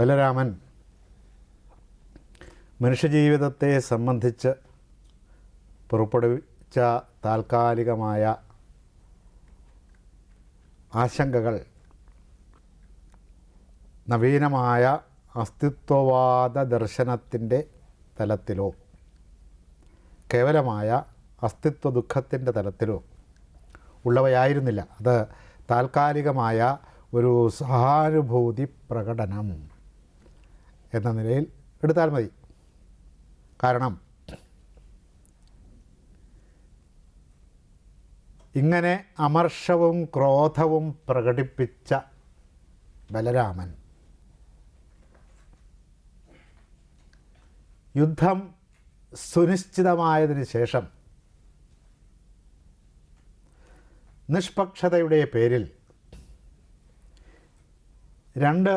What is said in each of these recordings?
ബലരാമൻ മനുഷ്യജീവിതത്തെ സംബന്ധിച്ച് പുറപ്പെടുവിച്ച താൽക്കാലികമായ ആശങ്കകൾ നവീനമായ അസ്തിത്വവാദ ദർശനത്തിന്റെ തലത്തിലോ കേവലമായ അസ്തിത്വ ദുഃഖത്തിന്റെ തലത്തിലോ ഉള്ളവയായിരുന്നില്ല. അത് താൽക്കാലികമായ ഒരു സഹാനുഭൂതി പ്രകടനം. എന്ന നിലയിൽ എടുത്താൽ മതി. കാരണം ഇങ്ങനെ അമർഷവും ക്രോധവും പ്രകടിപ്പിച്ച ബലരാമൻ യുദ്ധം സുനിശ്ചിതമായതിനു ശേഷം നിഷ്പക്ഷതയുടെ പേരിൽ രണ്ട്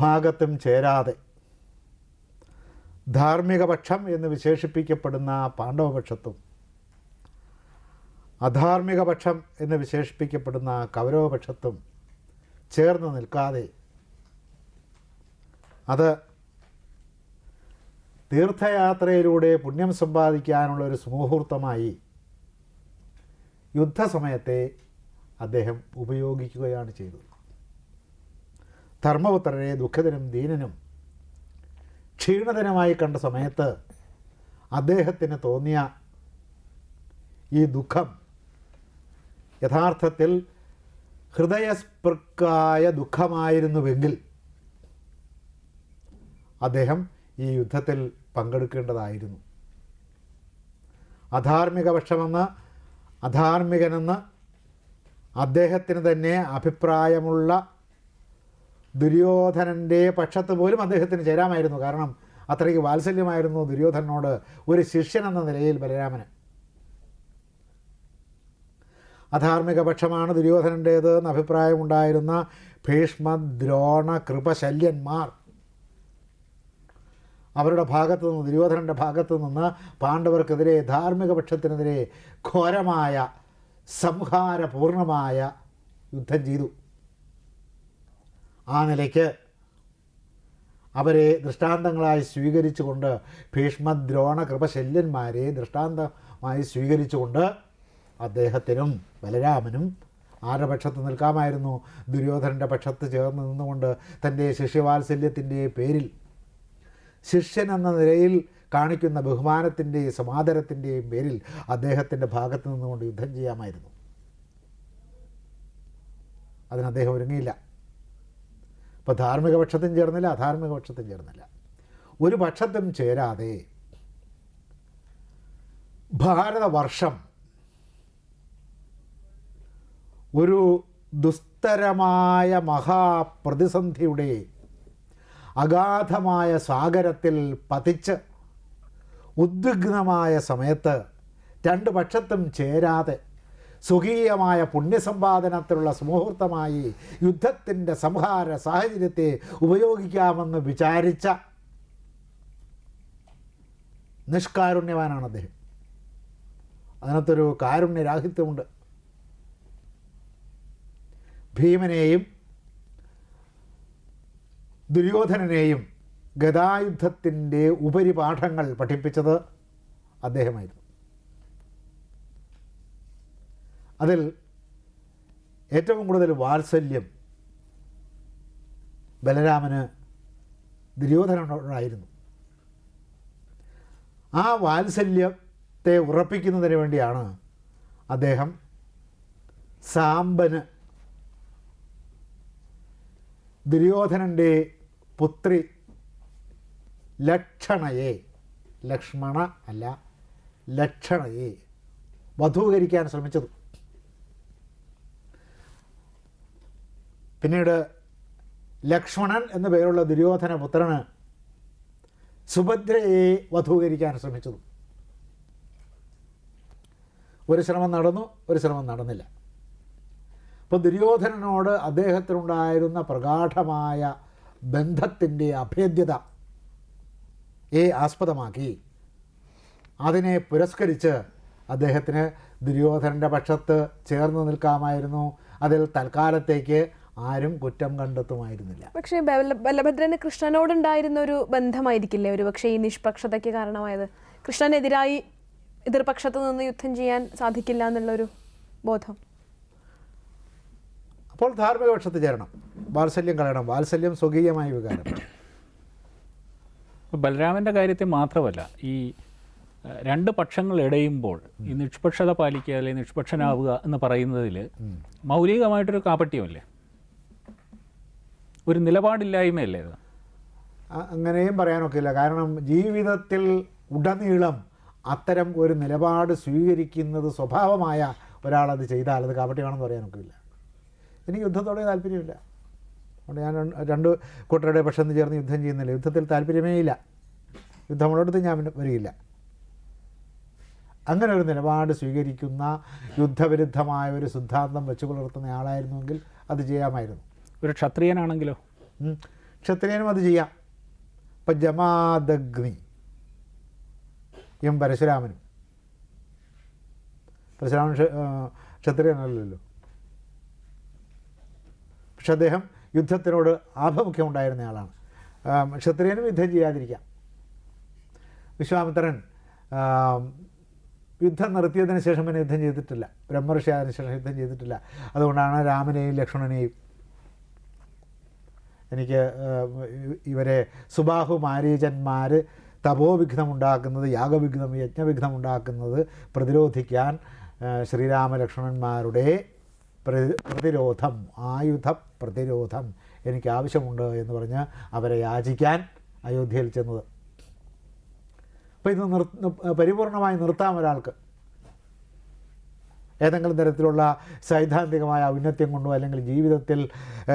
ഭാഗത്തും ചേരാതെ. ധാർമ്മികപക്ഷം എന്ന് വിശേഷിപ്പിക്കപ്പെടുന്ന പാണ്ഡവപക്ഷത്തും അധാർമിക പക്ഷം എന്ന് വിശേഷിപ്പിക്കപ്പെടുന്ന കൗരവപക്ഷത്തും ചേർന്ന് നിൽക്കാതെ അത് തീർത്ഥയാത്രയിലൂടെ പുണ്യം സമ്പാദിക്കാനുള്ള ഒരു സുമുഹൂർത്തമായി യുദ്ധസമയത്തെ അദ്ദേഹം ഉപയോഗിക്കുകയാണ് ചെയ്തത്. ധർമ്മപുത്രരെ ദുഃഖിതനും ദീനനും ക്ഷീണതനുമായി കണ്ട സമയത്ത് അദ്ദേഹത്തിന് തോന്നിയ ഈ ദുഃഖം യഥാർത്ഥത്തിൽ ഹൃദയസ്പൃക്കായ ദുഃഖമായിരുന്നുവെങ്കിൽ അദ്ദേഹം ഈ യുദ്ധത്തിൽ പങ്കെടുക്കേണ്ടതായിരുന്നു. അധാർമിക പക്ഷമെന്ന് അധാർമികനെന്ന് അദ്ദേഹത്തിന് തന്നെ അഭിപ്രായമുള്ള ദുര്യോധനന്റെ പക്ഷത്ത് പോലും അദ്ദേഹത്തിന് ചേരാമായിരുന്നു. കാരണം അത്രയ്ക്ക് വാത്സല്യമായിരുന്നു ദുര്യോധനോട് ഒരു ശിഷ്യൻ എന്ന നിലയിൽ ബലരാമന്. അധാർമിക പക്ഷമാണ് ദുര്യോധനന്റേത് എന്ന അഭിപ്രായമുണ്ടായിരുന്ന ഭീഷ്മ ദ്രോണ കൃപശല്യന്മാർ. അവരുടെ ഭാഗത്തു നിന്ന് ദുര്യോധനന്റെ ഭാഗത്തു നിന്ന് പാണ്ഡവർക്കെതിരെ ധാർമ്മിക പക്ഷത്തിനെതിരെ ഘോരമായ സംഹാരപൂർണമായ യുദ്ധം ചെയ്തു. ആ നിലയ്ക്ക് അവരെ ദൃഷ്ടാന്തങ്ങളായി സ്വീകരിച്ചുകൊണ്ട് ഭീഷ്മദ്രോണ കൃപശല്യന്മാരെ ദൃഷ്ടാന്തമായി സ്വീകരിച്ചുകൊണ്ട് അദ്ദേഹത്തിനും ബലരാമനും ആരുടെ പക്ഷത്ത് നിൽക്കാമായിരുന്നു. ദുര്യോധനന്റെ പക്ഷത്ത് ചേർന്ന് നിന്നുകൊണ്ട് തന്റെ ശിഷ്യവാത്സല്യത്തിന്റെ പേരിൽ ശിഷ്യൻ എന്ന നിലയിൽ കാണിക്കുന്ന ബഹുമാനത്തിന്റെയും സമാദരത്തിന്റെയും പേരിൽ അദ്ദേഹത്തിന്റെ ഭാഗത്ത് നിന്നുകൊണ്ട് യുദ്ധം ചെയ്യാമായിരുന്നു. അതിന് അദ്ദേഹം ഒരുങ്ങിയില്ല. ഇപ്പോൾ ധാർമ്മിക പക്ഷത്തും ചേർന്നില്ല അധാർമിക പക്ഷത്തും ചേർന്നില്ല. ഒരു പക്ഷത്തും ചേരാതെ ഭാരതവർഷം ഒരു ദുസ്തരമായ മഹാപ്രതിസന്ധിയുടെ അഗാധമായ സാഗരത്തിൽ പതിച്ച് ഉദ്വിഗ്നമായ സമയത്ത് രണ്ട് പക്ഷത്തും ചേരാതെ സ്വകീയമായ പുണ്യസമ്പാദനത്തിലുള്ള സുമുഹൂർത്തമായി യുദ്ധത്തിന്റെ സംഹാര സാഹചര്യത്തെ ഉപയോഗിക്കാമെന്ന് വിചാരിച്ച നിഷ്കാരുണ്യവാനാണ് അദ്ദേഹം. അതിനകത്തൊരു കാരുണ്യരാഹിത്യമുണ്ട്. ഭീമനെയും ദുര്യോധനനെയും ഗതായുദ്ധത്തിന്റെ ഉപരിപാഠങ്ങൾ പഠിപ്പിച്ചത് അദ്ദേഹമായിരുന്നു. അതിൽ ഏറ്റവും കൂടുതൽ വാത്സല്യം ബലരാമന് ദുര്യോധനോടായിരുന്നു ആ വാത്സല്യത്തെ ഉറപ്പിക്കുന്നതിന് വേണ്ടിയാണ് അദ്ദേഹം സാമ്പന് ദുര്യോധനന്റെ പുത്രി ലക്ഷണയെ ലക്ഷ്മണ അല്ല ലക്ഷണയെ വധൂകരിക്കാൻ ശ്രമിച്ചത്. പിന്നീട് ലക്ഷ്മണൻ എന്ന പേരുള്ള ദുര്യോധന പുത്രന് സുഭദ്രയെ വധൂകരിക്കാൻ ശ്രമിച്ചതും ഒരു ശ്രമം നടന്നു ഒരു ശ്രമം നടന്നില്ല. അപ്പോൾ ദുര്യോധനനോട് അദ്ദേഹത്തിനുണ്ടായിരുന്ന പ്രഗാഠമായ ബന്ധത്തിന്റെ അഭേദ്യത ഏ ആസ്പദമാക്കി. അതിനെ പുരസ്കരിച്ച് അദ്ദേഹത്തിന് ദുര്യോധനന്റെ പക്ഷത്ത് ചേർന്ന് നിൽക്കാമായിരുന്നു. അതിൽ തൽക്കാലത്തേക്ക് ആരും കുറ്റം കണ്ടെത്തുമായിരുന്നില്ല. പക്ഷേ ബല- ബലഭദ്രന് കൃഷ്ണനോടുണ്ടായിരുന്ന ഒരു ബന്ധമായിരിക്കില്ലേ ഒരു പക്ഷേ ഈ നിഷ്പക്ഷതയ്ക്ക് കാരണമായത്? കൃഷ്ണനെതിരായി എതിർപക്ഷത്ത് നിന്ന് യുദ്ധം ചെയ്യാൻ സാധിക്കില്ല എന്നുള്ളൊരു ബോധം. അപ്പോൾ ധാർമ്മിക പക്ഷത്ത് ചേരണം. വാത്സല്യം കളയണം വാത്സല്യം സ്വകീയമായ വികാരം. ബലരാമന്റെ ബലരാമന്റെ കാര്യത്തിൽ മാത്രമല്ല ഈ രണ്ട് പക്ഷങ്ങൾ ഇടയുമ്പോൾ ഈ നിഷ്പക്ഷത പാലിക്കുക അല്ലെങ്കിൽ നിഷ്പക്ഷനാവുക എന്ന് പറയുന്നതിൽ മൗലികമായിട്ടൊരു കാപട്യമല്ലേ? ഒരു നിലപാടില്ലായ്മയല്ലേ അത്? അങ്ങനെയും പറയാനൊക്കില്ല. കാരണം ജീവിതത്തിൽ ഉടനീളം അത്തരം ഒരു നിലപാട് സ്വീകരിക്കുന്നത് സ്വഭാവമായ ഒരാളത് ചെയ്താൽ അത് കാപട്യമാണെന്ന് പറയാനൊക്കില്ല. എനിക്ക് യുദ്ധത്തോടെ താല്പര്യമില്ല. അതുകൊണ്ട് ഞാൻ രണ്ട് രണ്ട് കൂട്ടരുടെ പക്ഷത്ത് ചേർന്ന് യുദ്ധം ചെയ്യുന്നില്ല. യുദ്ധത്തിൽ താല്പര്യമേ ഇല്ല. യുദ്ധമുള്ളടത്ത് ഞാൻ വരികയില്ല. അങ്ങനെ ഒരു നിലപാട് സ്വീകരിക്കുന്ന യുദ്ധവിരുദ്ധമായ ഒരു സിദ്ധാന്തം വെച്ച് പുലർത്തുന്ന ആളായിരുന്നുവെങ്കിൽ അത് ചെയ്യാമായിരുന്നു. ഒരു ക്ഷത്രിയനാണെങ്കിലോ. ക്ഷത്രിയനും അത് ചെയ്യാം. ഇപ്പം ജമാദഗ്നി. എം പരശുരാമനും. പരശുരാമൻ ക്ഷ- ക്ഷത്രിയനല്ലല്ലോ. പക്ഷെ അദ്ദേഹം യുദ്ധത്തിനോട് ആഭിമുഖ്യം ഉണ്ടായിരുന്ന ആളാണ് ക്ഷത്രിയനും യുദ്ധം ചെയ്യാതിരിക്കാം. വിശ്വാമിത്രൻ യുദ്ധം നിർത്തിയതിന് ശേഷം പിന്നെ യുദ്ധം ചെയ്തിട്ടില്ല. ബ്രഹ്മർഷി ആയതിനു ശേഷം യുദ്ധം ചെയ്തിട്ടില്ല. അതുകൊണ്ടാണ് രാമനെയും ലക്ഷ്മണനെയും എനിക്ക് ഇവരെ സുബാഹു മാരീചന്മാർ തപോവിഘ്നമുണ്ടാക്കുന്നത് യാഗവിഘ്നം യജ്ഞവിഘ്നം ഉണ്ടാക്കുന്നത് പ്രതിരോധിക്കാൻ ശ്രീരാമലക്ഷ്മണന്മാരുടെ പ്രതിരോധം ആയുധ പ്രതിരോധം എനിക്ക് ആവശ്യമുണ്ട് എന്ന് പറഞ്ഞ് അവരെ യാചിക്കാൻ അയോധ്യയിൽ ചെന്നത്. അപ്പോൾ ഇത് നിർ പരിപൂർണമായി നിർത്താം ഒരാൾക്ക്. ഏതെങ്കിലും തരത്തിലുള്ള സൈദ്ധാന്തികമായ ഔന്നത്യം കൊണ്ടോ അല്ലെങ്കിൽ ജീവിതത്തിൽ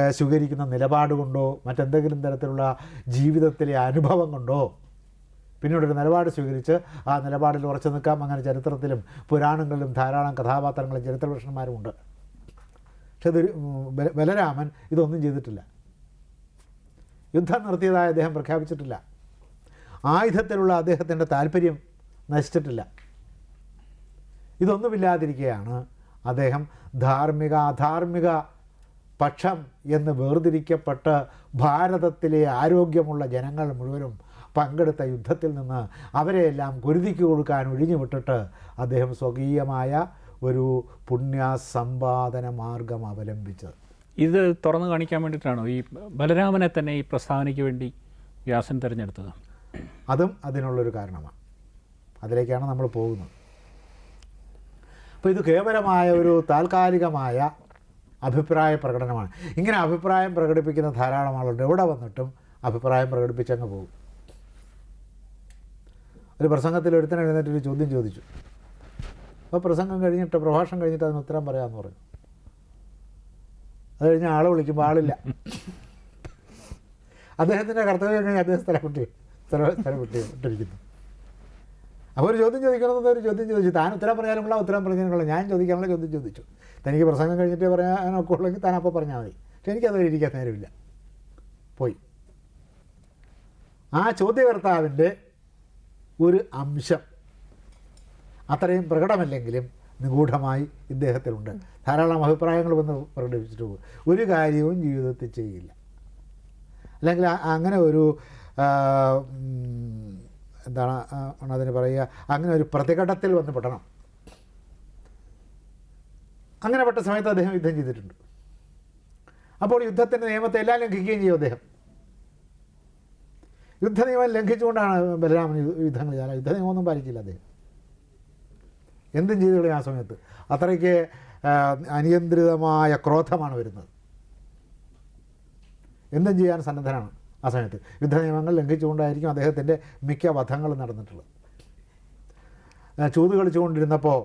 സ്വീകരിക്കുന്ന നിലപാട് കൊണ്ടോ മറ്റെന്തെങ്കിലും തരത്തിലുള്ള ജീവിതത്തിലെ അനുഭവം കൊണ്ടോ പിന്നീടൊരു നിലപാട് സ്വീകരിച്ച് ആ നിലപാടിൽ ഉറച്ചു നിൽക്കാം. അങ്ങനെ ചരിത്രത്തിലും പുരാണങ്ങളിലും ധാരാളം കഥാപാത്രങ്ങളും ചരിത്രപുരുഷന്മാരുമുണ്ട് പക്ഷെ ഇതൊരു ബലരാമൻ ഇതൊന്നും ചെയ്തിട്ടില്ല. യുദ്ധം നിർത്തിയതായി അദ്ദേഹം പ്രഖ്യാപിച്ചിട്ടില്ല. ആയുധത്തിലുള്ള അദ്ദേഹത്തിന്റെ താല്പര്യം നശിച്ചിട്ടില്ല. ഇതൊന്നുമില്ലാതിരിക്കെയാണ് അദ്ദേഹം ധാർമ്മിക അധാർമിക പക്ഷം എന്ന് വേർതിരിക്കപ്പെട്ട് ഭാരതത്തിലെ ആരോഗ്യമുള്ള ജനങ്ങൾ മുഴുവനും പങ്കെടുത്ത യുദ്ധത്തിൽ നിന്ന് അവരെയെല്ലാം കുരുതിക്ക് കൊടുക്കാൻ ഒഴിഞ്ഞു വിട്ടിട്ട് അദ്ദേഹം സ്വകീയമായ ഒരു പുണ്യസമ്പാദന മാർഗം അവലംബിച്ചത്. ഇത് തുറന്നു കാണിക്കാൻ വേണ്ടിയിട്ടാണോ? ഈ ബലരാമനെ തന്നെ ഈ പ്രസ്താവനയ്ക്ക് വേണ്ടി വ്യാസൻ തിരഞ്ഞെടുത്തത്? അതും അതിനുള്ളൊരു കാരണമാണ്. അതിലേക്കാണ് നമ്മൾ പോകുന്നത്. അപ്പോൾ ഇത് കേവലമായ ഒരു താൽക്കാലികമായ അഭിപ്രായ പ്രകടനമാണ്. ഇങ്ങനെ അഭിപ്രായം പ്രകടിപ്പിക്കുന്ന ധാരാളം ആളുണ്ട്. എവിടെ വന്നിട്ടും അഭിപ്രായം പ്രകടിപ്പിച്ചങ്ങ് പോകും. ഒരു പ്രസംഗത്തിൽ ഒരുത്തൻ എഴുന്നേറ്റ് ഒരു ചോദ്യം ചോദിച്ചു. അപ്പോൾ പ്രസംഗം കഴിഞ്ഞിട്ട് പ്രഭാഷണം കഴിഞ്ഞിട്ട് അതിന് ഉത്തരം പറയാമെന്ന് പറഞ്ഞു. അത് കഴിഞ്ഞ് ആളെ വിളിക്കുമ്പോൾ ആളില്ല. അദ്ദേഹത്തിന്റെ കർത്തവ്യം കഴിഞ്ഞ് അദ്ദേഹം സ്ഥലം കുട്ടി സ്ഥലം സ്ഥലം കുട്ടി വിട്ടിരിക്കുന്നു. അപ്പോൾ ഒരു ചോദ്യം ചോദിക്കണമെന്ന് ഒരു ചോദ്യം ചോദിച്ചു. താൻ ഉത്തരം പറയാനുള്ള ഉത്തരം പറഞ്ഞതിനുള്ള ഞാൻ ചോദിക്കാനുള്ള ചോദ്യം ചോദിച്ചു. തനിക്ക് പ്രസംഗം കഴിഞ്ഞിട്ട് പറയാനൊക്കെ ഉള്ളെങ്കിൽ താൻ അപ്പോൾ പറഞ്ഞാൽ മതി. പക്ഷെ എനിക്കത് ഇരിക്കാൻ നേരമില്ല. പോയി. ആ ചോദ്യകർത്താവിന്റെ ഒരു അംശം അത്രയും പ്രകടമല്ലെങ്കിലും നിഗൂഢമായി ഇദ്ദേഹത്തിലുണ്ട്. ധാരാളം അഭിപ്രായങ്ങൾ വന്ന് പ്രകടിപ്പിച്ചിട്ട് പോകും. ഒരു കാര്യവും ജീവിതത്തിൽ ചെയ്യില്ല. അല്ലെങ്കിൽ അങ്ങനെ ഒരു എന്താണ് അതിന് പറയുക അങ്ങനെ ഒരു പ്രതികടത്തിൽ വന്ന് പെടണം. അങ്ങനെ പെട്ട സമയത്ത് അദ്ദേഹം യുദ്ധം ചെയ്തിട്ടുണ്ട്. അപ്പോൾ യുദ്ധത്തിന്റെ നിയമത്തെ എല്ലാം ലംഘിക്കുകയും ചെയ്യും അദ്ദേഹം. യുദ്ധ നിയമം ലംഘിച്ചുകൊണ്ടാണ് ബലരാമൻ യുദ്ധങ്ങൾ ചെയ്യാൻ യുദ്ധ നിയമമൊന്നും പാലിക്കില്ല അദ്ദേഹം. എന്തും ചെയ്തു ആ സമയത്ത്. അത്രയ്ക്ക് അനിയന്ത്രിതമായ ക്രോധമാണ് വരുന്നത്. എന്തും ചെയ്യാൻ സന്നദ്ധനാണ്. ആ സമയത്ത്. യുദ്ധ നിയമങ്ങൾ ലംഘിച്ചുകൊണ്ടായിരിക്കും അദ്ദേഹത്തിന്റെ മിക്ക വധങ്ങളും നടന്നിട്ടുള്ളത്. ചൂത് കളിച്ചുകൊണ്ടിരുന്നപ്പോൾ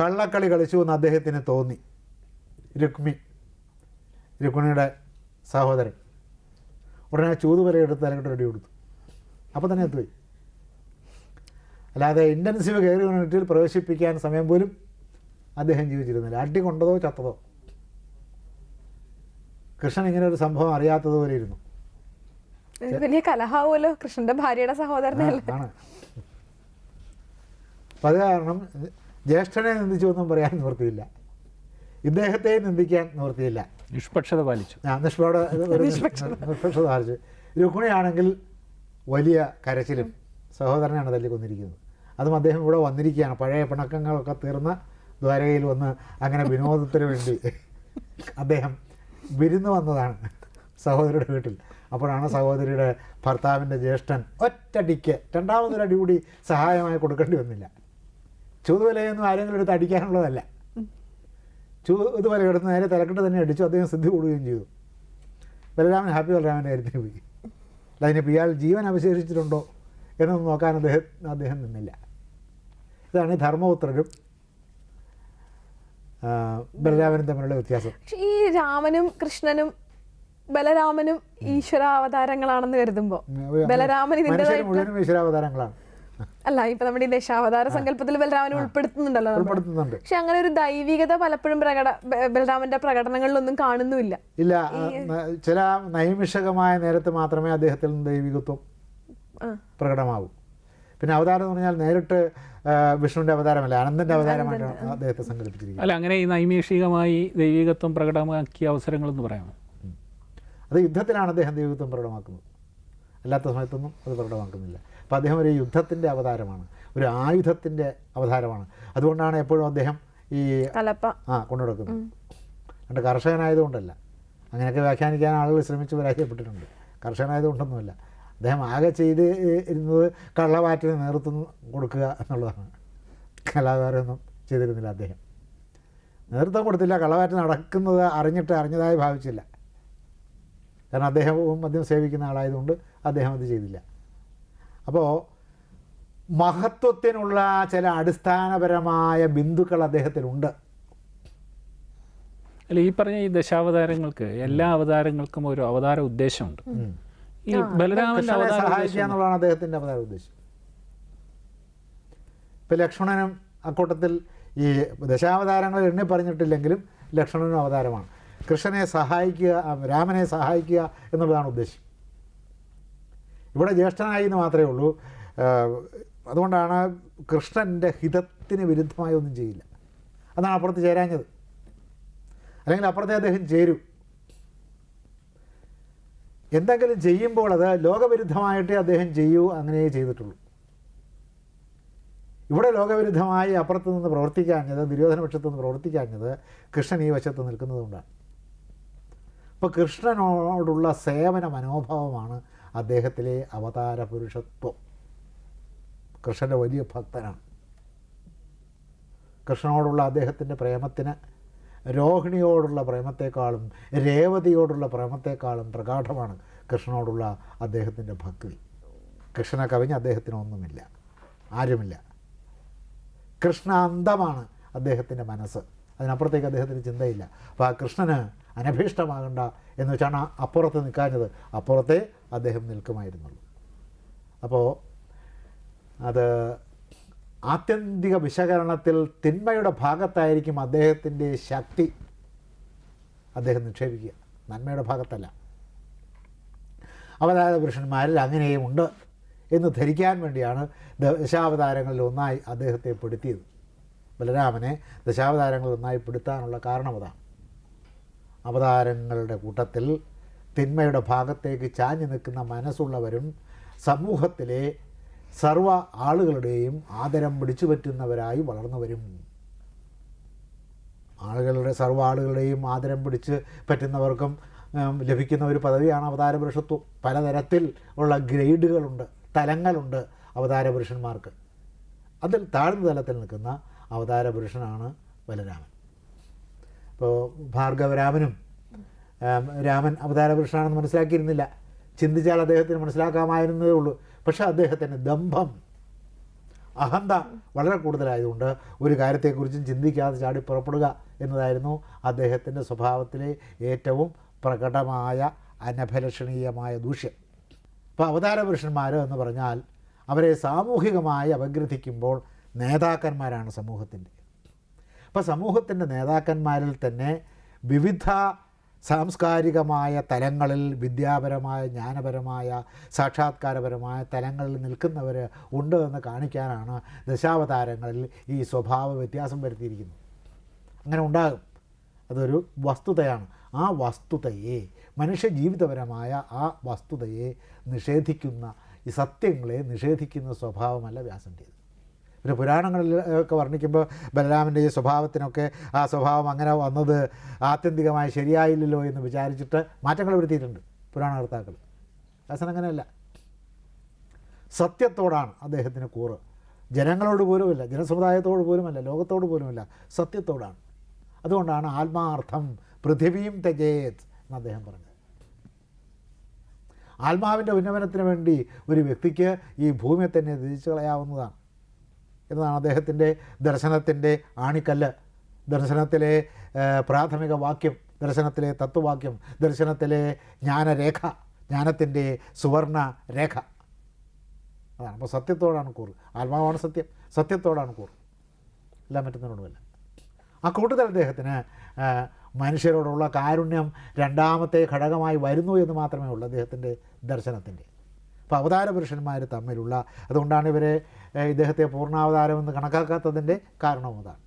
കള്ളക്കളി കളിച്ചു എന്ന് അദ്ദേഹത്തിന് തോന്നി. രുക്മി രുക്മിണിയുടെ സഹോദരൻ. ഉടനെ ചൂത് വരെ എടുത്ത് തലക്കെട്ട് റെഡി കൊടുത്തു. അപ്പോൾ തന്നെ എത്തുപോയി അല്ലാതെ ഇന്റൻസീവ് കെയർ യൂണിറ്റിൽ പ്രവേശിപ്പിക്കാൻ സമയം പോലും അദ്ദേഹം ജീവിച്ചിരുന്നില്ല. അടി കൊണ്ടതോ ചത്തതോ. കൃഷ്ണൻ ഇങ്ങനെ ഒരു സംഭവം അറിയാത്തതുപോലെ ഇരുന്നു. വലിയ കലഹാവുമല്ലോ കൃഷ്ണന്റെ ഭാര്യയുടെ സഹോദരനല്ലേ? അപ്പം അത് കാരണം ജ്യേഷ്ഠനെ നിന്ദിച്ചു ഒന്നും പറയാൻ നിവൃത്തിയില്ല ഇദ്ദേഹത്തെ നിന്ദിക്കാൻ നിവൃത്തിയില്ല നിഷ്പക്ഷത പാലിച്ചു. ആ, നിഷ്പക്ഷ നിഷ്പക്ഷത. പാലിച്ചു. രുക്മിണിയാണെങ്കിൽ വലിയ കരച്ചിലും സഹോദരനാണ് തല്ലിക്കൊന്നിരിക്കുന്നത്. അതും അദ്ദേഹം ഇവിടെ വന്നിരിക്കുകയാണ്. പഴയ പിണക്കങ്ങളൊക്കെ തീർന്ന ദ്വാരകയിൽ വന്ന് അങ്ങനെ വിനോദത്തിന് വേണ്ടി അദ്ദേഹം വിരുന്ന് വന്നതാണ് സഹോദരിയുടെ വീട്ടിൽ. അപ്പോഴാണ് സഹോദരിയുടെ ഭർത്താവിന്റെ ജ്യേഷ്ഠൻ ഒറ്റടിക്ക് രണ്ടാമതൊരു അടി കൂടി സഹായമായി കൊടുക്കേണ്ടി വന്നില്ല. ചൂതുവലയൊന്നും ആരെങ്കിലും എടുത്ത് അടിക്കാനുള്ളതല്ല. ചൂതുവല കിടന്ന് നേരെ തിരക്കിട്ട് തന്നെ അടിച്ചു അദ്ദേഹം സിദ്ധി കൂടുകയും ചെയ്തു. ബലരാമൻ ഹാപ്പി ബലരാമന്റെ കാര്യത്തിന് പോയി. അതിന് അതിനിപ്പോൾ ഇയാൾ ജീവൻ അവശേഷിച്ചിട്ടുണ്ടോ എന്നൊന്നും നോക്കാൻ അദ്ദേഹം അദ്ദേഹം നിന്നില്ല. ഇതാണ് ഈ ധർമ്മപുത്രരും ബലരാമനും തമ്മിലുള്ള വ്യത്യാസം. ഈ രാമനും കൃഷ്ണനും ബലരാമനും ഈശ്വരാവതാരങ്ങളാണെന്ന് കരുതുമ്പോ. ബലരാമൻ ഇതിന്റെ ഈശ്വരാവതാരങ്ങളാണ്. അല്ല ഇപ്പൊ നമ്മുടെ ഈ ദശാവതാര സങ്കല്പത്തിൽ ബലരാമനെ ഉൾപ്പെടുത്തുന്നുണ്ടല്ലോ പക്ഷെ അങ്ങനെ ഒരു ദൈവികത പലപ്പോഴും പ്രകട ബലരാമന്റെ പ്രകടനങ്ങളിലൊന്നും കാണുന്നുമില്ല. ഇല്ല ചില നൈമിഷകമായ നേരത്ത് മാത്രമേ അദ്ദേഹത്തിൽ നിന്ന് ദൈവികത്വം പ്രകടമാവൂ. പിന്നെ അവതാരം എന്ന് പറഞ്ഞാൽ നേരിട്ട് വിഷ്ണുവിന്റെ അവതാരമല്ല അനന്തന്റെ അവതാരമായിട്ടാണ് അദ്ദേഹത്തെ സങ്കല്പിച്ചിരിക്കുന്നത്. അല്ല അങ്ങനെ ഈ നൈമിഷികമായി ദൈവികത്വം പ്രകടമാക്കിയ അവസരങ്ങളെന്ന് പറയാമോ? അത് യുദ്ധത്തിലാണ് അദ്ദേഹം ദൈവത്വം പ്രകടമാക്കുന്നത്. അല്ലാത്ത സമയത്തൊന്നും അത് പ്രകടമാക്കുന്നില്ല. അപ്പോൾ അദ്ദേഹം ഒരു യുദ്ധത്തിന്റെ അവതാരമാണ്. ഒരു ആയുധത്തിന്റെ അവതാരമാണ്. അതുകൊണ്ടാണ് എപ്പോഴും അദ്ദേഹം ഈ കലപ്പ. ആ കൊണ്ടുനടക്കുന്നത്. രണ്ട് കർഷകനായതുകൊണ്ടല്ല. അങ്ങനെയൊക്കെ വ്യാഖ്യാനിക്കാൻ ആളുകൾ ശ്രമിച്ച് പരാജയപ്പെട്ടിട്ടുണ്ട്. കർഷകനായതുകൊണ്ടൊന്നുമല്ല. അദ്ദേഹം ആകെ ചെയ്ത് ഇരുന്നത് കള്ളവാറ്റിന് നേതൃത്വം കൊടുക്കുക എന്നുള്ളതാണ്. കലാകാരൊന്നും ചെയ്തിരുന്നില്ല അദ്ദേഹം. നേതൃത്വം കൊടുത്തില്ല. കള്ളവാറ്റ് നടക്കുന്നത് അറിഞ്ഞിട്ട് അറിഞ്ഞതായി ഭാവിച്ചില്ല. കാരണം അദ്ദേഹവും മദ്യം സേവിക്കുന്ന ആളായതുകൊണ്ട് അദ്ദേഹം അത് ചെയ്തില്ല. അപ്പോൾ മഹത്വത്തിനുള്ള ചില അടിസ്ഥാനപരമായ ബിന്ദുക്കൾ അദ്ദേഹത്തിനുണ്ട് അല്ല ഈ പറഞ്ഞ ഈ ദശാവതാരങ്ങൾക്ക് എല്ലാ അവതാരങ്ങൾക്കും ഒരു അവതാര ഉദ്ദേശമുണ്ട്. ഈ ബലരാമന്റെ സഹായിക്കുക എന്നുള്ളതാണ് അദ്ദേഹത്തിന്റെ അവതാര ഉദ്ദേശം. ഇപ്പം ലക്ഷ്മണനും അക്കൂട്ടത്തിൽ ഈ ദശാവതാരങ്ങൾ എണ്ണി പറഞ്ഞിട്ടില്ലെങ്കിലും ലക്ഷ്മണനും അവതാരമാണ്. കൃഷ്ണനെ സഹായിക്കുക രാമനെ സഹായിക്കുക എന്നുള്ളതാണ് ഉദ്ദേശം. ഇവിടെ ജ്യേഷ്ഠനായി എന്ന് മാത്രമേ ഉള്ളൂ. അതുകൊണ്ടാണ് കൃഷ്ണന്റെ ഹിതത്തിന് വിരുദ്ധമായി ഒന്നും ചെയ്യില്ല. അതാണ് അപ്പുറത്ത് ചേരാഞ്ഞത്. അല്ലെങ്കിൽ അപ്പുറത്തെ അദ്ദേഹം ചേരും. എന്തെങ്കിലും ചെയ്യുമ്പോൾ അത് ലോകവിരുദ്ധമായിട്ടേ അദ്ദേഹം ചെയ്യൂ അങ്ങനെയേ ചെയ്തിട്ടുള്ളൂ. ഇവിടെ ലോകവിരുദ്ധമായി അപ്പുറത്ത് നിന്ന് പ്രവർത്തിക്കാഞ്ഞത് ദുര്യോധന പക്ഷത്ത് നിന്ന് പ്രവർത്തിക്കാഞ്ഞത് കൃഷ്ണൻ ഈ വശത്ത് നിൽക്കുന്നതുകൊണ്ടാണ് അപ്പോൾ കൃഷ്ണനോടുള്ള സേവന മനോഭാവമാണ് അദ്ദേഹത്തിലെ അവതാര പുരുഷത്വം. കൃഷ്ണന്റെ വലിയ ഭക്തനാണ്. കൃഷ്ണനോടുള്ള അദ്ദേഹത്തിന്റെ പ്രേമത്തിന് രോഹിണിയോടുള്ള പ്രേമത്തെക്കാളും രേവതിയോടുള്ള പ്രേമത്തെക്കാളും പ്രഗാഠമാണ് കൃഷ്ണനോടുള്ള അദ്ദേഹത്തിന്റെ ഭക്തി. കൃഷ്ണനെ കവിഞ്ഞ് അദ്ദേഹത്തിനൊന്നുമില്ല ആരുമില്ല. കൃഷ്ണ അന്തമാണ് അദ്ദേഹത്തിന്റെ മനസ്സ്. അതിനപ്പുറത്തേക്ക് അദ്ദേഹത്തിന് ചിന്തയില്ല. അപ്പോൾ ആ കൃഷ്ണന് അനഭീഷ്ടമാകണ്ട എന്ന് വെച്ചാണ് അപ്പുറത്ത് നിൽക്കാഞ്ഞത്. അപ്പുറത്തെ അദ്ദേഹം നിൽക്കുമായിരുന്നുള്ളൂ. അപ്പോൾ അത് ആത്യന്തിക വിശകലനത്തിൽ തിന്മയുടെ ഭാഗത്തായിരിക്കും അദ്ദേഹത്തിന്റെ ശക്തി. അദ്ദേഹം നിക്ഷേപിക്കുക. നന്മയുടെ ഭാഗത്തല്ല. അവതാര പുരുഷന്മാരിൽ അങ്ങനെയും ഉണ്ട് എന്ന് ധരിക്കാൻ വേണ്ടിയാണ് ദശാവതാരങ്ങളിൽ ഒന്നായി അദ്ദേഹത്തെ പെടുത്തിയത്. ബലരാമനെ ദശാവതാരങ്ങളിൽ ഒന്നായി പെടുത്താനുള്ള കാരണം അതാണ് അവതാരങ്ങളുടെ കൂട്ടത്തിൽ തിന്മയുടെ ഭാഗത്തേക്ക് ചാഞ്ഞു നിൽക്കുന്ന മനസ്സുള്ളവരും സമൂഹത്തിലെ സർവ ആളുകളുടെയും ആദരം പിടിച്ചു പറ്റുന്നവരായി വളർന്നു വരും ആളുകളുടെ സർവ ആളുകളുടെയും ആദരം പിടിച്ച് പറ്റുന്നവർക്കും ലഭിക്കുന്ന ഒരു പദവിയാണ് അവതാര പുരുഷത്വം. പലതരത്തിൽ ഉള്ള ഗ്രേഡുകളുണ്ട് തലങ്ങളുണ്ട് അവതാര പുരുഷന്മാർക്ക്. അതിൽ താഴ്ന്ന തലത്തിൽ നിൽക്കുന്ന അവതാര പുരുഷനാണ് ബലരാമൻ. ഇപ്പോൾ ഭാർഗവരാമനും രാമൻ അവതാര പുരുഷനാണെന്ന് മനസ്സിലാക്കിയിരുന്നില്ല. ചിന്തിച്ചാൽ അദ്ദേഹത്തിന് മനസ്സിലാക്കാമായിരുന്നതേ ഉള്ളൂ. പക്ഷെ അദ്ദേഹത്തിന് ദമ്പം അഹന്ത വളരെ കൂടുതലായതുകൊണ്ട് ഒരു കാര്യത്തെക്കുറിച്ചും ചിന്തിക്കാതെ ചാടി പുറപ്പെടുക എന്നതായിരുന്നു അദ്ദേഹത്തിന്റെ സ്വഭാവത്തിലെ ഏറ്റവും പ്രകടമായ അനഭലഷണീയമായ ദൂഷ്യം. ഇപ്പോൾ അവതാര പുരുഷന്മാർ എന്ന് പറഞ്ഞാൽ അവരെ സാമൂഹികമായി അപഗ്രഥിക്കുമ്പോൾ നേതാക്കന്മാരാണ് സമൂഹത്തിന്റെ. അപ്പോൾ സമൂഹത്തിന്റെ നേതാക്കന്മാരിൽ തന്നെ വിവിധ സാംസ്കാരികമായ തലങ്ങളിൽ വിദ്യാപരമായ ജ്ഞാനപരമായ സാക്ഷാത്കാരപരമായ തലങ്ങളിൽ നിൽക്കുന്നവർ ഉണ്ട് എന്ന് കാണിക്കാനാണ് ദശാവതാരങ്ങളിൽ ഈ സ്വഭാവ വ്യത്യാസം വരുത്തിയിരിക്കുന്നത്. അങ്ങനെ ഉണ്ടാകും. അതൊരു വസ്തുതയാണ്. ആ വസ്തുതയെ മനുഷ്യ ജീവിതപരമായ ആ വസ്തുതയെ നിഷേധിക്കുന്ന ഈ സത്യങ്ങളെ നിഷേധിക്കുന്ന സ്വഭാവമല്ല വ്യാസന്റേത്. പിന്നെ പുരാണങ്ങളിൽ ഒക്കെ വർണിക്കുമ്പോൾ ബലരാമന്റെ ഈ സ്വഭാവത്തിനൊക്കെ ആ സ്വഭാവം അങ്ങനെ വന്നത് ആത്യന്തികമായി ശരിയായില്ലല്ലോ എന്ന് വിചാരിച്ചിട്ട് മാറ്റങ്ങൾ വരുത്തിയിട്ടുണ്ട് പുരാണകർത്താക്കൾ. വ്യാസൻ അങ്ങനെയല്ല. സത്യത്തോടാണ് അദ്ദേഹത്തിന് കൂറ്. ജനങ്ങളോട് പോലുമല്ല ജനസമുദായത്തോട് പോലുമല്ല ലോകത്തോട് പോലുമല്ല സത്യത്തോടാണ്. അതുകൊണ്ടാണ് ആത്മാർത്ഥം പൃഥിവിയും തെജേത് എന്ന് അദ്ദേഹം പറഞ്ഞത്. ആത്മാവിന്റെ ഉന്നമനത്തിന് വേണ്ടി ഒരു വ്യക്തിക്ക് ഈ ഭൂമിയെ തന്നെ തിരിച്ചു കളയാവുന്നതാണ്. എന്നതാണ് അദ്ദേഹത്തിന്റെ ദർശനത്തിന്റെ ആണിക്കല്ല്. ദർശനത്തിലെ പ്രാഥമിക വാക്യം ദർശനത്തിലെ തത്വവാക്യം ദർശനത്തിലെ ജ്ഞാനരേഖ ജ്ഞാനത്തിന്റെ സുവർണ രേഖ അതാണ്. അപ്പോൾ സത്യത്തോടാണ് കൂറ്. ആത്മാവാണ് സത്യം. സത്യത്തോടാണ് കൂറ്. എല്ലാം പറ്റുന്നതിനോടുമല്ല ആ കൂട്ടത്തിൽ അദ്ദേഹത്തിന് മനുഷ്യരോടുള്ള കാരുണ്യം രണ്ടാമത്തെ ഘടകമായി വരുന്നു എന്ന് മാത്രമേ ഉള്ളൂ അദ്ദേഹത്തിന്റെ ദർശനത്തിന്റെ. അപ്പോൾ അവതാര പുരുഷന്മാർ തമ്മിലുള്ള അതുകൊണ്ടാണ് ഇവരെ ഇദ്ദേഹത്തെ പൂർണാവതാരമെന്ന് കണക്കാക്കാത്തതിന്റെ കാരണവും അതാണ്.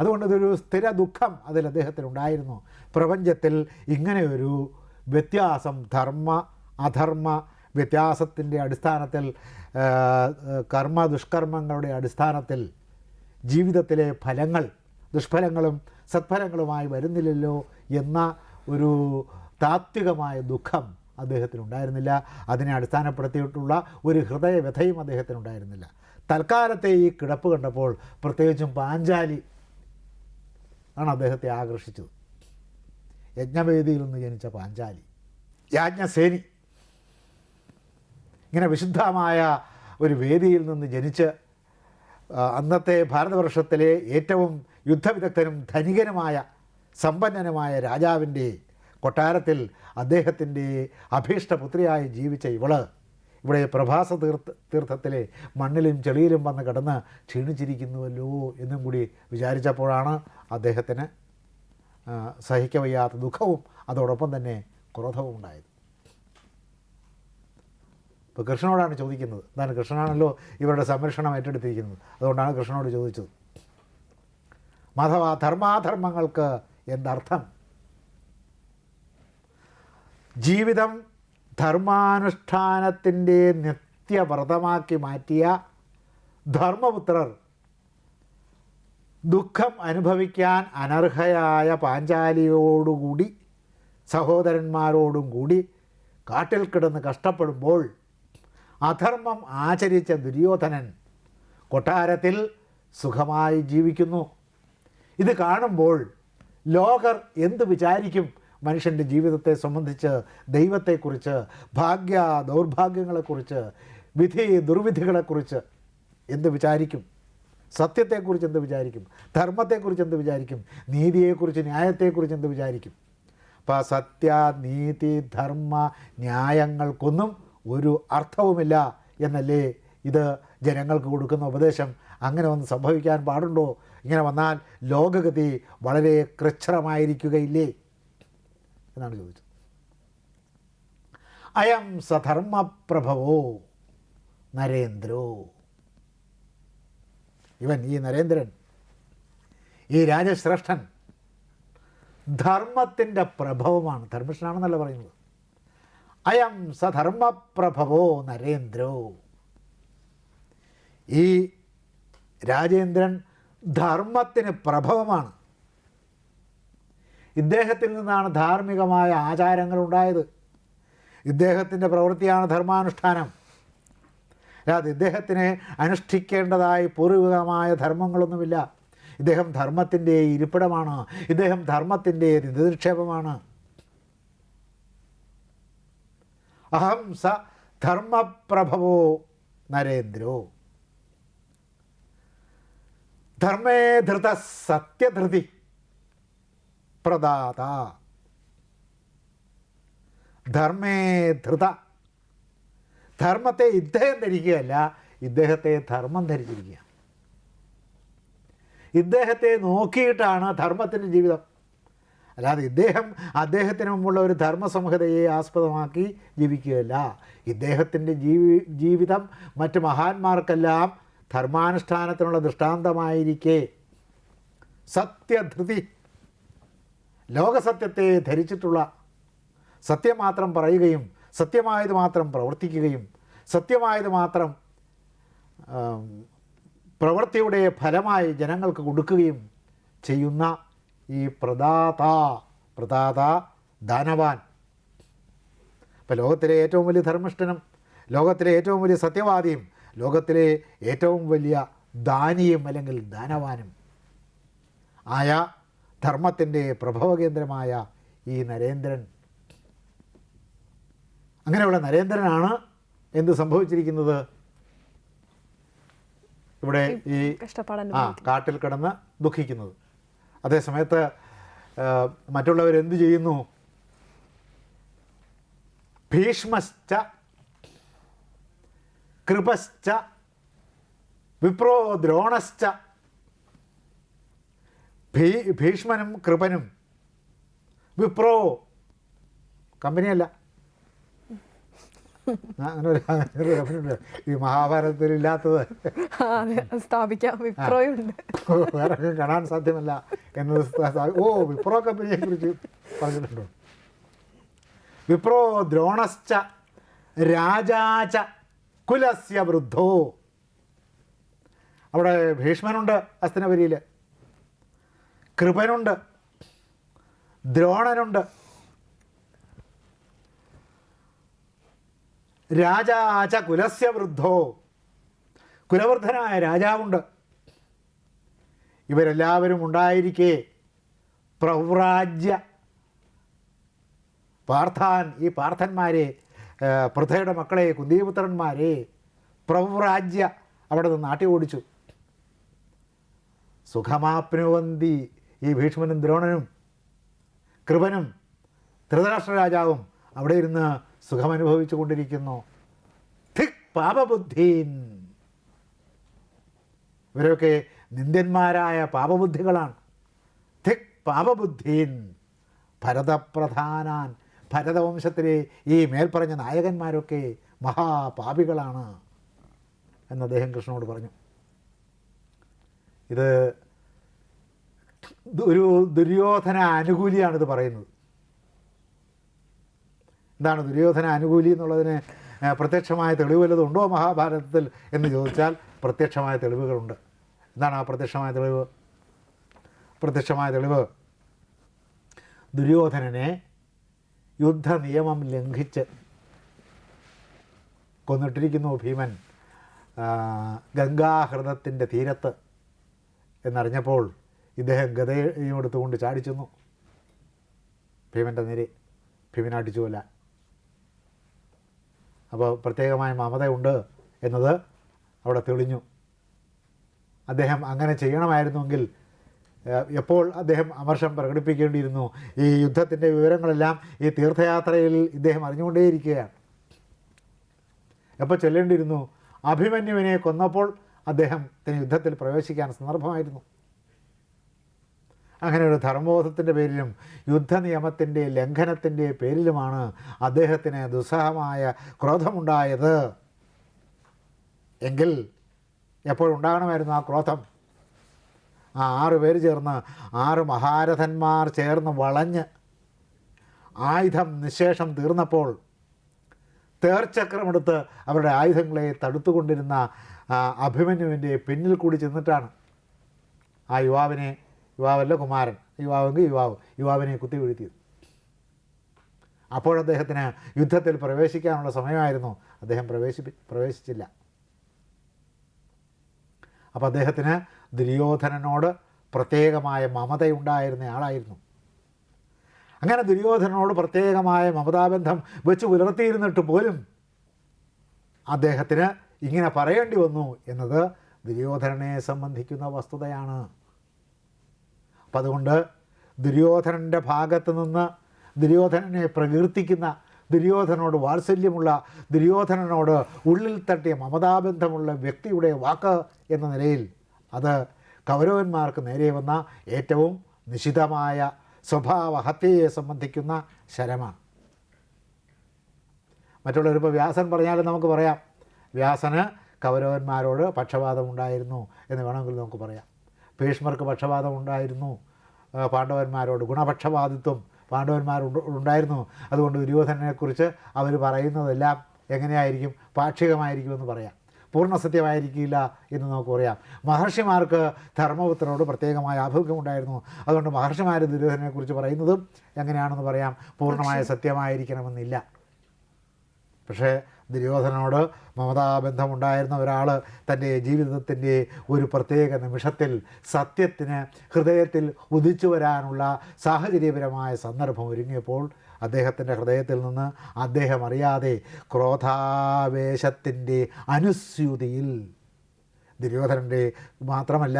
അതുകൊണ്ട് ഇതൊരു സ്ഥിര ദുഃഖം അതിൽ അദ്ദേഹത്തിനുണ്ടായിരുന്നു പ്രപഞ്ചത്തിൽ ഇങ്ങനെയൊരു വ്യത്യാസം ധർമ്മ അധർമ്മ വ്യത്യാസത്തിന്റെ അടിസ്ഥാനത്തിൽ കർമ്മ ദുഷ്കർമ്മങ്ങളുടെ അടിസ്ഥാനത്തിൽ ജീവിതത്തിലെ ഫലങ്ങൾ ദുഷ്ഫലങ്ങളും സത്ഫലങ്ങളുമായി വരുന്നില്ലല്ലോ എന്ന ഒരു താത്വികമായ ദുഃഖം അദ്ദേഹത്തിനുണ്ടായിരുന്നില്ല. അതിനെ അടിസ്ഥാനപ്പെടുത്തിയിട്ടുള്ള ഒരു ഹൃദയവ്യഥയും അദ്ദേഹത്തിനുണ്ടായിരുന്നില്ല. തൽക്കാലത്തെ ഈ കിടപ്പ് കണ്ടപ്പോൾ പ്രത്യേകിച്ചും പാഞ്ചാലി ആണ് അദ്ദേഹത്തെ ആകർഷിച്ചത്. യജ്ഞവേദിയിൽ നിന്ന് ജനിച്ച പാഞ്ചാലി യാജ്ഞസേനി. ഇങ്ങനെ വിശുദ്ധമായ ഒരു വേദിയിൽ നിന്ന് ജനിച്ച് അന്നത്തെ ഭാരതവർഷത്തിലെ ഏറ്റവും യുദ്ധവിദഗ്ധനും ധനികനുമായ സമ്പന്നനുമായ രാജാവിന്റെ കൊട്ടാരത്തിൽ അദ്ദേഹത്തിന്റെ അഭീഷ്ടപുത്രിയായി ജീവിച്ച ഇവൾ. ഇവിടെ പ്രഭാസ തീർത്ഥ തീർത്ഥത്തിലെ മണ്ണിലും ചെളിയിലും വന്ന് കിടന്ന് ക്ഷീണിച്ചിരിക്കുന്നുവല്ലോ എന്നും കൂടി വിചാരിച്ചപ്പോഴാണ് അദ്ദേഹത്തിന് സഹിക്കവയ്യാത്ത ദുഃഖവും അതോടൊപ്പം തന്നെ ക്രോധവും ഉണ്ടായത്. ഇപ്പോൾ കൃഷ്ണനോടാണ് ചോദിക്കുന്നത്. എന്താണ് കൃഷ്ണനാണല്ലോ ഇവരുടെ സംരക്ഷണം ഏറ്റെടുത്തിരിക്കുന്നത്. അതുകൊണ്ടാണ് കൃഷ്ണനോട് ചോദിച്ചത്. മാധവ ധർമാധർമ്മങ്ങൾക്ക് എന്തർത്ഥം? ജീവിതം ധർമാനുഷ്ഠാനത്തിന്റെ നിത്യവ്രതമാക്കി മാറ്റിയ ധർമ്മപുത്രർ ദുഃഖം അനുഭവിക്കാൻ അനർഹയായ പാഞ്ചാലിയോടുകൂടി സഹോദരന്മാരോടും കൂടി കാട്ടിൽ കിടന്ന് കഷ്ടപ്പെടുമ്പോൾ അധർമ്മം ആചരിച്ച ദുര്യോധനൻ കൊട്ടാരത്തിൽ സുഖമായി ജീവിക്കുന്നു. ഇത് കാണുമ്പോൾ ലോകർ എന്ത് വിചാരിക്കും? മനുഷ്യന്റെ ജീവിതത്തെ സംബന്ധിച്ച് ദൈവത്തെക്കുറിച്ച് ഭാഗ്യ ദൗർഭാഗ്യങ്ങളെക്കുറിച്ച് വിധി ദുർവിധികളെക്കുറിച്ച് എന്ത് വിചാരിക്കും? സത്യത്തെക്കുറിച്ച് എന്ത് വിചാരിക്കും? ധർമ്മത്തെക്കുറിച്ച് എന്ത് വിചാരിക്കും? നീതിയെക്കുറിച്ച് ന്യായത്തെക്കുറിച്ച് എന്ത് വിചാരിക്കും? അപ്പോൾ സത്യ നീതി ധർമ്മ ന്യായങ്ങൾക്കൊന്നും ഒരു അർത്ഥവുമില്ല എന്നല്ലേ ഇത് ജനങ്ങൾക്ക് കൊടുക്കുന്ന ഉപദേശം? അങ്ങനെ ഒന്ന് സംഭവിക്കാൻ പാടുണ്ടോ? ഇങ്ങനെ വന്നാൽ ലോകഗതി വളരെ കൃച്ഛ്രമായിരിക്കുകയില്ലേ എന്നാണ് ചോദിച്ചത്. അയം സധർമ്മപ്രഭവോ നരേന്ദ്രോ. ഇവൻ ഈ നരേന്ദ്രൻ ഈ രാജശ്രേഷ്ഠൻ ധർമ്മത്തിന്റെ പ്രഭവമാണ്. ധർമ്മിഷ്ഠനാണെന്നല്ല പറയുന്നത്. അയം സധർമ്മപ്രഭവോ നരേന്ദ്രോ. ഈ രാജേന്ദ്രൻ ധർമ്മത്തിന് പ്രഭവമാണ്. ഇദ്ദേഹത്തിൽ നിന്നാണ് ധാർമ്മികമായ ആചാരങ്ങൾ ഉണ്ടായത്. ഇദ്ദേഹത്തിന്റെ പ്രവൃത്തിയാണ് ധർമാനുഷ്ഠാനം. അല്ലാതെ ഇദ്ദേഹത്തിന് അനുഷ്ഠിക്കേണ്ടതായി പൂർവികമായ ധർമ്മങ്ങളൊന്നുമില്ല. ഇദ്ദേഹം ധർമ്മത്തിന്റെ ഇരിപ്പിടമാണ്. ഇദ്ദേഹം ധർമ്മത്തിന്റെ നിധിനിക്ഷേപമാണ്. അഹം സ ധർമ്മപ്രഭവോ നരേന്ദ്രോ. ധർമ്മേ ധൃത സത്യധൃതി. പ്രദാത. ധർമ്മേ ധൃത. ധർമ്മത്തെ ഇദ്ദേഹം ധരിക്കുകയല്ല ഇദ്ദേഹത്തെ ധർമ്മം ധരിച്ചിരിക്കുക ഇദ്ദേഹത്തെ നോക്കിയിട്ടാണ് ധർമ്മത്തിന്റെ ജീവിതം. അല്ലാതെ ഇദ്ദേഹം അദ്ദേഹത്തിന് മുമ്പുള്ള ഒരു ധർമ്മസംഹിതയെ ആസ്പദമാക്കി ജീവിക്കുകയല്ല. ഇദ്ദേഹത്തിന്റെ ജീവി ജീവിതം മറ്റ് മഹാന്മാർക്കെല്ലാം ധർമാനുഷ്ഠാനത്തിനുള്ള ദൃഷ്ടാന്തമായിരിക്കെ. സത്യധൃതി. ലോകസത്യത്തെ ധരിച്ചിട്ടുള്ള സത്യം മാത്രം പറയുകയും സത്യമായത് മാത്രം പ്രവർത്തിക്കുകയും സത്യമായത് മാത്രം പ്രവൃത്തിയുടെ ഫലമായി ജനങ്ങൾക്ക് കൊടുക്കുകയും ചെയ്യുന്ന ഈ പ്രദാത പ്രദാത ദാനവാൻ ഇപ്പം ലോകത്തിലെ ഏറ്റവും വലിയ ധർമ്മിഷ്ഠനും ലോകത്തിലെ ഏറ്റവും വലിയ സത്യവാദിയും ലോകത്തിലെ ഏറ്റവും വലിയ ദാനിയും അല്ലെങ്കിൽ ദാനവാനും ആയ ധർമ്മത്തിന്റെ പ്രഭവകേന്ദ്രമായ ഈ നരേന്ദ്രൻ. അങ്ങനെയുള്ള നരേന്ദ്രനാണ് എന്ത് സംഭവിച്ചിരിക്കുന്നത്? ഇവിടെ ഈ ആ കാട്ടിൽ കിടന്ന് ദുഃഖിക്കുന്നത്. അതേസമയത്ത് മറ്റുള്ളവർ മറ്റുള്ളവരെന്ത് ചെയ്യുന്നു? ഭീഷ്മശ്ച കൃപശ്ച വിപ്രോ ദ്രോണശ്ച ഭീ ഭീഷ്മനും കൃപനും വിപ്രോ. കമ്പനിയല്ല. അങ്ങനെ ഒരു കമ്പനിയുണ്ട്. ഈ മഹാഭാരതത്തിൽ ഇല്ലാത്തത്. സ്ഥാപിക്കാം. വിപ്രോയുണ്ട്. വേറെ കാണാൻ സാധ്യമല്ല എന്നത് ഓ വിപ്രോ കമ്പനിയെ കുറിച്ച് പറഞ്ഞിട്ടുണ്ടോ. വിപ്രോ ദ്രോണശ്ച രാജാച കുലസ്യ വൃദ്ധോ. അവിടെ ഭീഷ്മനുണ്ട് അസ്തനപുരിയിൽ കൃപനുണ്ട്. ദ്രോണനുണ്ട്. രാജാച കുലസ്യ വൃദ്ധോ കുലവൃദ്ധനായ രാജാവുണ്ട്. ഇവരെല്ലാവരും ഉണ്ടായിരിക്കെ പ്രവ്രാജ്യ പാർത്ഥാൻ ഈ പാർത്ഥന്മാരെ പൃഥയുടെ മക്കളെ കുന്തിപുത്രന്മാരെ പ്രവ്രാജ്യ അവിടെ നിന്ന് നാട്ടി ഓടിച്ചു സുഖമാപ്നുവന്തി ഈ ഭീഷ്മനും ദ്രോണനും കൃപനും ധൃതരാഷ്ട്ര രാജാവും അവിടെ ഇരുന്ന് സുഖമനുഭവിച്ചു കൊണ്ടിരിക്കുന്നു. ധിക് പാപബുദ്ധീൻ. ഇവരൊക്കെ നിന്ദ്യന്മാരായ പാപബുദ്ധികളാണ്. ധിക് പാപബുദ്ധീൻ. ഭരതപ്രധാനാൻ. ഭരതവംശത്തിലെ ഈ മേൽപ്പറഞ്ഞ നായകന്മാരൊക്കെ മഹാപാപികളാണ്. എന്ന് അദ്ദേഹം കൃഷ്ണനോട് പറഞ്ഞു. ഇത് ഒരു ദുര്യോധന അനുകൂലിയാണിത് പറയുന്നത്. എന്താണ് ദുര്യോധന അനുകൂലി എന്നുള്ളതിന് പ്രത്യക്ഷമായ തെളിവ് വല്ലതും ഉണ്ടോ മഹാഭാരതത്തിൽ എന്ന് ചോദിച്ചാൽ പ്രത്യക്ഷമായ തെളിവുകളുണ്ട്. എന്താണ് ആ പ്രത്യക്ഷമായ തെളിവ്? പ്രത്യക്ഷമായ തെളിവ്. ദുര്യോധനനെ യുദ്ധ നിയമം ലംഘിച്ച് കൊന്നിട്ടിരിക്കുന്നു ഭീമൻ ഗംഗാഹൃതത്തിന്റെ തീരത്ത് എന്നറിഞ്ഞപ്പോൾ ഇദ്ദേഹം ഗതയും എടുത്തുകൊണ്ട് ചാടിച്ചെന്നു. ഭീമന്റെ നേരെ ഭീമനടിച്ചു കൊല്ലാൻ അപ്പോൾ പ്രത്യേകമായ മമതയുണ്ട് എന്നത് അവിടെ തെളിഞ്ഞു. അദ്ദേഹം അങ്ങനെ ചെയ്യണമായിരുന്നുവെങ്കിൽ എപ്പോൾ അദ്ദേഹം അമർഷം പ്രകടിപ്പിക്കേണ്ടിയിരുന്നു? ഈ യുദ്ധത്തിന്റെ വിവരങ്ങളെല്ലാം ഈ തീർത്ഥയാത്രയിൽ ഇദ്ദേഹം അറിഞ്ഞുകൊണ്ടേയിരിക്കുകയാണ്. എപ്പോൾ ചെല്ലേണ്ടിയിരുന്നു? അഭിമന്യുവിനെ കൊന്നപ്പോൾ അദ്ദേഹത്തിന് യുദ്ധത്തിൽ പ്രവേശിക്കാൻ സന്ദർഭമായിരുന്നു. അങ്ങനെ ഒരു ധർമ്മബോധത്തിന്റെ പേരിലും യുദ്ധനിയമത്തിന്റെ ലംഘനത്തിന്റെ പേരിലുമാണ് അദ്ദേഹത്തിന് ദുസ്സഹമായ ക്രോധമുണ്ടായത്. എങ്കിൽ എപ്പോഴുണ്ടാകണമായിരുന്നു ആ ക്രോധം? ആ ആറ് പേര് ചേർന്ന് ആറ് മഹാരഥന്മാർ ചേർന്ന് വളഞ്ഞ് ആയുധം നിശേഷം തീർന്നപ്പോൾ തേർച്ചക്രമെടുത്ത് അവരുടെ ആയുധങ്ങളെ തടുത്തുകൊണ്ടിരുന്ന അഭിമന്യുവിന്റെ പിന്നിൽ കൂടി ചെന്നിട്ടാണ് ആ യുവാവിനെ യുവാവല്ല കുമാരൻ. യുവാവെങ്കിൽ യുവാവ്. യുവാവിനെ കുത്തി വീഴ്ത്തിയത്. അപ്പോഴദ്ദേഹത്തിന് യുദ്ധത്തിൽ പ്രവേശിക്കാനുള്ള സമയമായിരുന്നു. അദ്ദേഹം പ്രവേശിപ്പി പ്രവേശിച്ചില്ല. അപ്പോൾ അദ്ദേഹത്തിന് ദുര്യോധനനോട് പ്രത്യേകമായ മമതയുണ്ടായിരുന്നയാളായിരുന്നു അങ്ങനെ ദുര്യോധനനോട് പ്രത്യേകമായ മമതാബന്ധം വെച്ച് പുലർത്തിയിരുന്നിട്ട് പോലും അദ്ദേഹത്തിന് ഇങ്ങനെ പറയേണ്ടി വന്നു എന്നത് ദുര്യോധനനെ സംബന്ധിക്കുന്ന വസ്തുതയാണ്. അപ്പം അതുകൊണ്ട് ദുര്യോധനന്റെ ഭാഗത്ത് നിന്ന് ദുര്യോധനനെ പ്രകീർത്തിക്കുന്ന ദുര്യോധനോട് വാത്സല്യമുള്ള ദുര്യോധനനോട് ഉള്ളിൽ തട്ടിയ മമതാബന്ധമുള്ള വ്യക്തിയുടെ വാക്ക് എന്ന നിലയിൽ അത് കൗരവന്മാർക്ക് നേരെ വന്ന ഏറ്റവും നിശിതമായ സ്വഭാവഹത്യയെ സംബന്ധിക്കുന്ന ശരമാണ്. മറ്റുള്ളവർ ഇപ്പോൾ വ്യാസൻ പറഞ്ഞാലും നമുക്ക് പറയാം വ്യാസന് കൗരവന്മാരോട് പക്ഷപാതമുണ്ടായിരുന്നു എന്ന് വേണമെങ്കിൽ നമുക്ക് പറയാം. ഭീഷ്മർക്ക് പക്ഷപാതം ഉണ്ടായിരുന്നു ആ, പാണ്ഡവന്മാരോട് ഗുണപക്ഷപാതിത്വം പാണ്ഡവന്മാരുണ്ട് ഉണ്ടായിരുന്നു. അതുകൊണ്ട് ദുര്യോധനനെക്കുറിച്ച് അവർ പറയുന്നതെല്ലാം എങ്ങനെയായിരിക്കും? പാക്ഷികമായിരിക്കുമെന്ന് പറയാം. പൂർണ സത്യമായിരിക്കില്ല എന്ന് നമുക്ക് പറയാം. മഹർഷിമാർക്ക് ധർമ്മപുത്രനോട് പ്രത്യേകമായ ആഭിമുഖ്യമുണ്ടായിരുന്നു. അതുകൊണ്ട് മഹർഷിമാർ ദുര്യോധനെക്കുറിച്ച് പറയുന്നതും എങ്ങനെയാണെന്ന് പറയാം. പൂർണമായ സത്യമായിരിക്കണമെന്നില്ല. പക്ഷേ ദുര്യോധനോട് മമതാബന്ധമുണ്ടായിരുന്ന ഒരാൾ തന്റെ ജീവിതത്തിന്റെ ഒരു പ്രത്യേക നിമിഷത്തിൽ സത്യത്തിന് ഹൃദയത്തിൽ ഉദിച്ചു വരാനുള്ള സാഹചര്യപരമായ സന്ദർഭം ഒരുങ്ങിയപ്പോൾ അദ്ദേഹത്തിന്റെ ഹൃദയത്തിൽ നിന്ന് അദ്ദേഹം അറിയാതെ ക്രോധാവേശത്തിന്റെ അനുസ്യൂതിയിൽ ദുര്യോധനന്റെ മാത്രമല്ല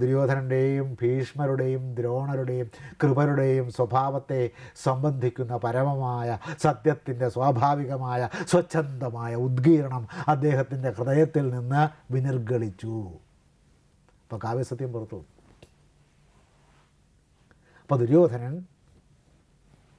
ദുര്യോധനന്റെയും ഭീഷ്മരുടെയും ദ്രോണരുടെയും കൃപരുടെയും സ്വഭാവത്തെ സംബന്ധിക്കുന്ന പരമമായ സത്യത്തിന്റെ സ്വാഭാവികമായ സ്വച്ഛന്തമായ ഉദ്ഗീരണം അദ്ദേഹത്തിന്റെ ഹൃദയത്തിൽ നിന്ന് വിനിർഗളിച്ചു. അപ്പോൾ കാവ്യസത്യം പുറത്തു അപ്പോൾ ദുര്യോധനൻ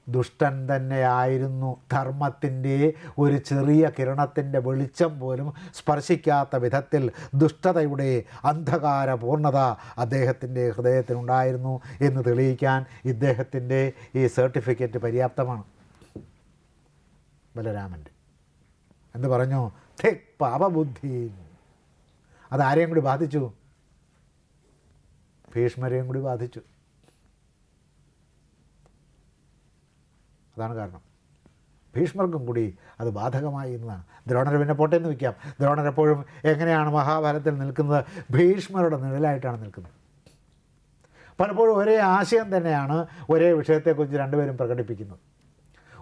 ദുഷ്ടൻ തന്നെയായിരുന്നു. ധർമ്മത്തിന്റെ ഒരു ചെറിയ കിരണത്തിന്റെ വെളിച്ചം പോലും സ്പർശിക്കാത്ത വിധത്തിൽ ദുഷ്ടതയുടെ അന്ധകാരപൂർണത അദ്ദേഹത്തിന്റെ ഹൃദയത്തിനുണ്ടായിരുന്നു എന്ന് തെളിയിക്കാൻ ഇദ്ദേഹത്തിന്റെ ഈ സർട്ടിഫിക്കറ്റ് പര്യാപ്തമാണ്. ബലരാമന്റെ എന്ന് പറഞ്ഞു ധിക് പാപബുദ്ധി. അതാരെയും കൂടി ബാധിച്ചു? ഭീഷ്മരെയും കൂടി ബാധിച്ചു. അതാണ് കാരണം. ഭീഷ്മർക്കും കൂടി അത് ബാധകമായി എന്നതാണ് ദ്രോണർ പിന്നെ പോട്ടെ എന്ന് വയ്ക്കാം. ദ്രോണർ എപ്പോഴും എങ്ങനെയാണ് മഹാഭാരതത്തിൽ നിൽക്കുന്നത്? ഭീഷ്മരുടെ നിഴലായിട്ടാണ് നിൽക്കുന്നത്. പലപ്പോഴും ഒരേ ആശയം തന്നെയാണ് ഒരേ വിഷയത്തെക്കുറിച്ച് രണ്ടുപേരും പ്രകടിപ്പിക്കുന്നത്.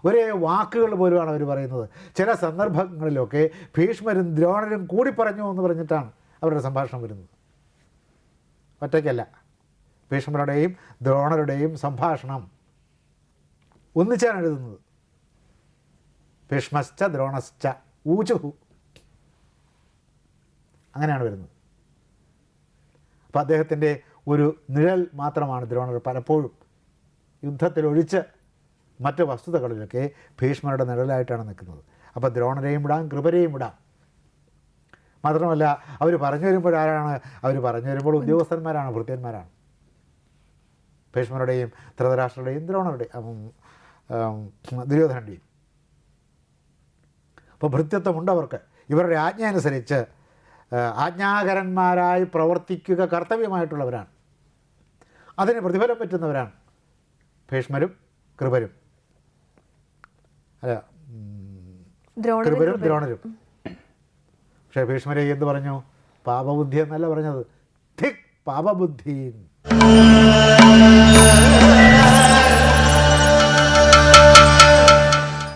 ഒരേ വാക്കുകൾ പോലുമാണ് അവർ പറയുന്നത്. ചില സന്ദർഭങ്ങളിലൊക്കെ ഭീഷ്മരും ദ്രോണരും കൂടി പറഞ്ഞു എന്ന് പറഞ്ഞിട്ടാണ് അവരുടെ സംഭാഷണം വരുന്നത്. ഒറ്റയ്ക്കല്ല. ഭീഷ്മരുടെയും ദ്രോണരുടെയും സംഭാഷണം ഒന്നിച്ചാണ് എഴുതുന്നത്. ഭീഷ്മശ്ച ദ്രോണശ്ച ഊചുഹു. അങ്ങനെയാണ് വരുന്നത്. അപ്പോൾ അദ്ദേഹത്തിന്റെ ഒരു നിഴൽ മാത്രമാണ് ദ്രോണർ പലപ്പോഴും യുദ്ധത്തിൽ ഒഴിച്ച് മറ്റ് വസ്തുതകളിലൊക്കെ ഭീഷ്മരുടെ നിഴലായിട്ടാണ് നിൽക്കുന്നത്. അപ്പോൾ ദ്രോണരെയും വിടാം കൃപരെയും വിടാം. മാത്രമല്ല അവർ പറഞ്ഞു വരുമ്പോൾ ആരാണ് അവർ പറഞ്ഞു വരുമ്പോൾ ഉദ്യോഗസ്ഥന്മാരാണ് ഭൃത്യന്മാരാണ് ഭീഷ്മരുടെയും ധൃതരാഷ്ട്രയുടെയും ദ്രോണരുടെയും ദുര്യോധനന്റെയും അപ്പോൾ ഭൃത്യത്വമുണ്ട് അവർക്ക്. ഇവരുടെ ആജ്ഞ അനുസരിച്ച് ആജ്ഞാകരന്മാരായി പ്രവർത്തിക്കുക കർത്തവ്യമായിട്ടുള്ളവരാണ്. അതിന് പ്രതിഫലം പറ്റുന്നവരാണ്. ഭീഷ്മരും കൃപരും. അല്ല കൃപരും ദ്രോണരും. പക്ഷേ ഭീഷ്മരെ എന്ത് പറഞ്ഞു? പാപബുദ്ധി എന്നല്ല പറഞ്ഞത്. ധിക് പാപബുദ്ധി